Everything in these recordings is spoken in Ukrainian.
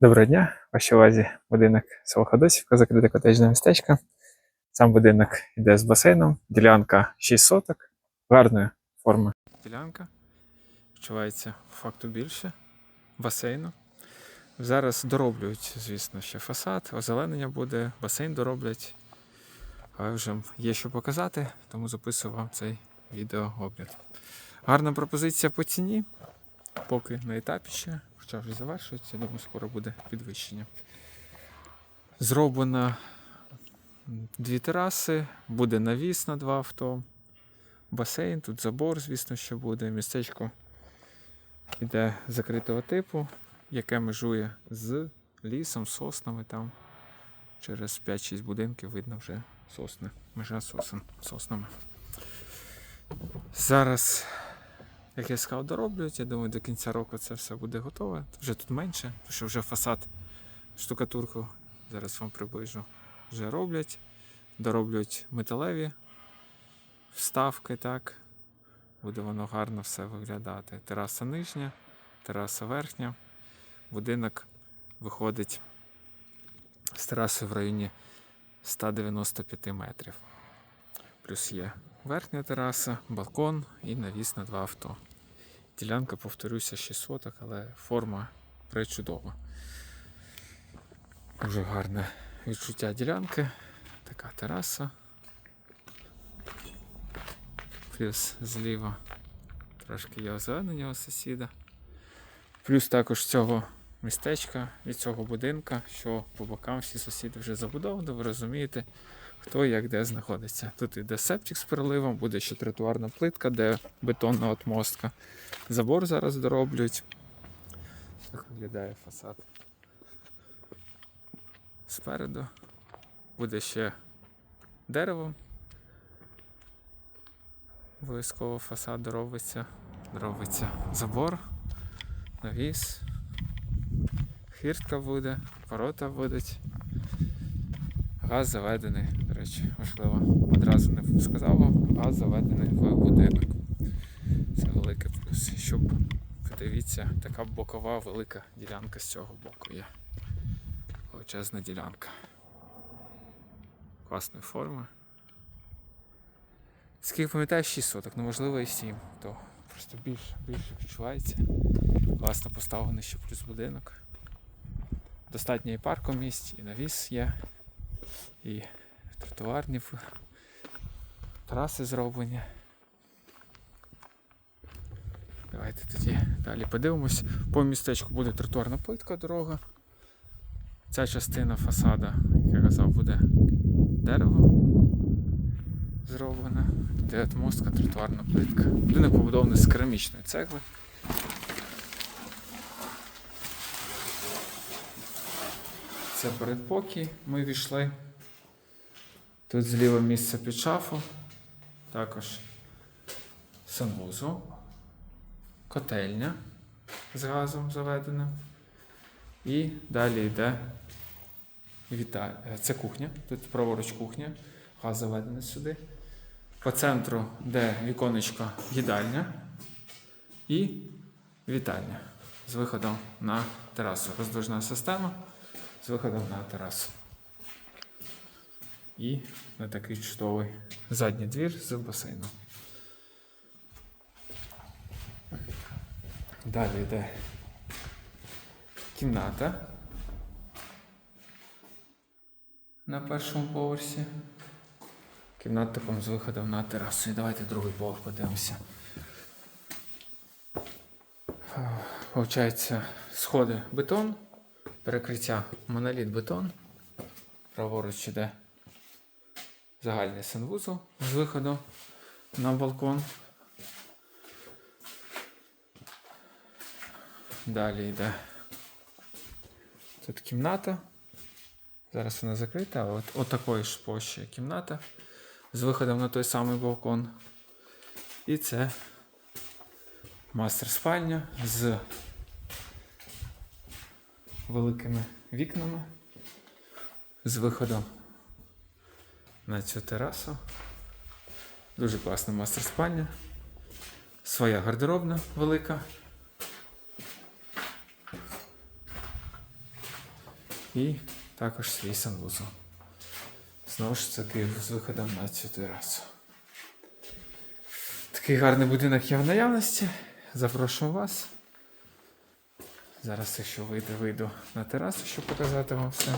Доброго дня, в вашій увазі будинок село Ходосівка, закрите котеджне містечко. Сам будинок йде з басейном, ділянка 6 соток, гарної форми. Ділянка відчувається факту більше басейну. Зараз дороблюють, звісно, ще фасад, озеленення буде, басейн дороблять. Але вже є що показати, тому записую вам цей відеоогляд. Гарна пропозиція по ціні, поки на етапі ще, хоча вже завершується, думаю, скоро буде підвищення. Зроблено дві тераси, буде навіс на два авто, басейн, тут забор, звісно, що буде. Містечко іде закритого типу, яке межує з лісом, соснами там. Через 5-6 будинків видно вже сосни. Межа сосен, соснами. Зараз як я сказав, дороблюють. Я думаю, до кінця року це все буде готове. Вже тут менше, тому що вже фасад штукатурку, зараз вам приближу, вже роблять. Дороблюють металеві вставки, так. Буде воно гарно все виглядати. Тераса нижня, тераса верхня. Будинок виходить з тераси в районі 195 метрів. Плюс є верхня тераса, балкон і навіс на два авто. Ділянка, повторюся, 6 соток, але форма пречудова. Дуже гарне відчуття ділянки. Така тераса. Плюс зліва трошки є озеленення у сусіда. Плюс також цього містечка і цього будинка, що по бокам всі сусіди вже забудовані, ви розумієте, хто як де знаходиться. Тут іде септик з переливом, буде ще тротуарна плитка, де бетонна отмостка. Забор зараз дороблюють. Так виглядає фасад. Спереду буде ще дерево. Обов'язково фасад доробиться. Доробиться забор, навіс, хіртка буде, ворота будуть. Газ заведений, до речі, важливо. Одразу не сказав вам, газ заведений в будинок. Це великий плюс. Щоб подивіться, така бокова велика ділянка з цього боку є. Величезна ділянка. Класної форми. Скільки пам'ятаю, 6 соток, ну можливо і 7, то просто більше, більше відчувається. Класно поставлений ще плюс будинок. Достатньо і парку місць, і навіс є, і тротуарні траси зроблені. Давайте тоді далі подивимось. По містечку буде тротуарна плитка дорога. Ця частина фасада, як я казав, буде дерево зроблена. Де отмостка, тротуарна плитка. Будинок побудований з керамічної цегли. Це передпокій ми війшли. Тут зліва місце під шафу. Також санвузол, котельня з газом заведеним. І далі йде віта... е, Це кухня. Тут праворуч кухня. Газ заведений сюди. По центру, де віконечко їдальня і вітальня з виходом на терасу. Роздвижна система з виходом на терасу. І на такий чудовий задній двір з басейном. Далі йде кімната на першому поверсі. Кімната таком з виходом на терасу. І давайте другий поверх подивимося. Получається, сходи бетон, перекриття моноліт бетон. Праворуч іде загальний санвузол з виходом на балкон. Далі йде тут кімната. Зараз вона закрита, а от, от такої ж площі кімната з виходом на той самий балкон. І це мастер спальня з великими вікнами, з виходом на цю терасу. Дуже класна мастер спальня. Своя гардеробна велика. І також свій санвузол. Знову ж таки з виходом на цю терасу. Такий гарний будинок є в наявності. Запрошую вас. Зараз, якщо вийду, вийду на терасу, щоб показати вам все.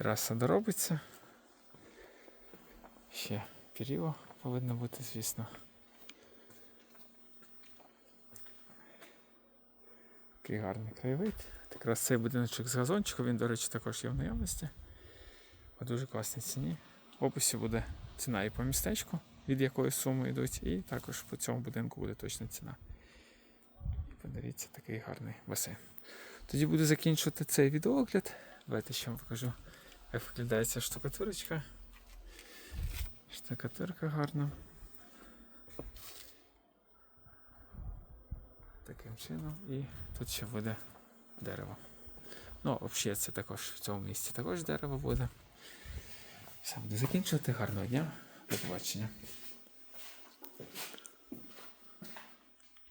Тераса доробиться. Ще періло повинно бути, звісно. Такий гарний краєвид. Якраз цей будиночок з газончиком, він, до речі, також є в наявності. По дуже класній ціні. В описі буде ціна і по містечку, від якої суми йдуть, і також по цьому будинку буде точна ціна. І подивіться, такий гарний басейн. Тоді буду закінчувати цей відеоогляд. Давайте ще вам покажу, як виглядає ця штукатурочка. Штукатурка гарна. Таким чином. І тут ще буде дерево. Ну, взагалі, це також в цьому місці також дерево буде. Все, буду закінчувати. Гарного дня. До побачення.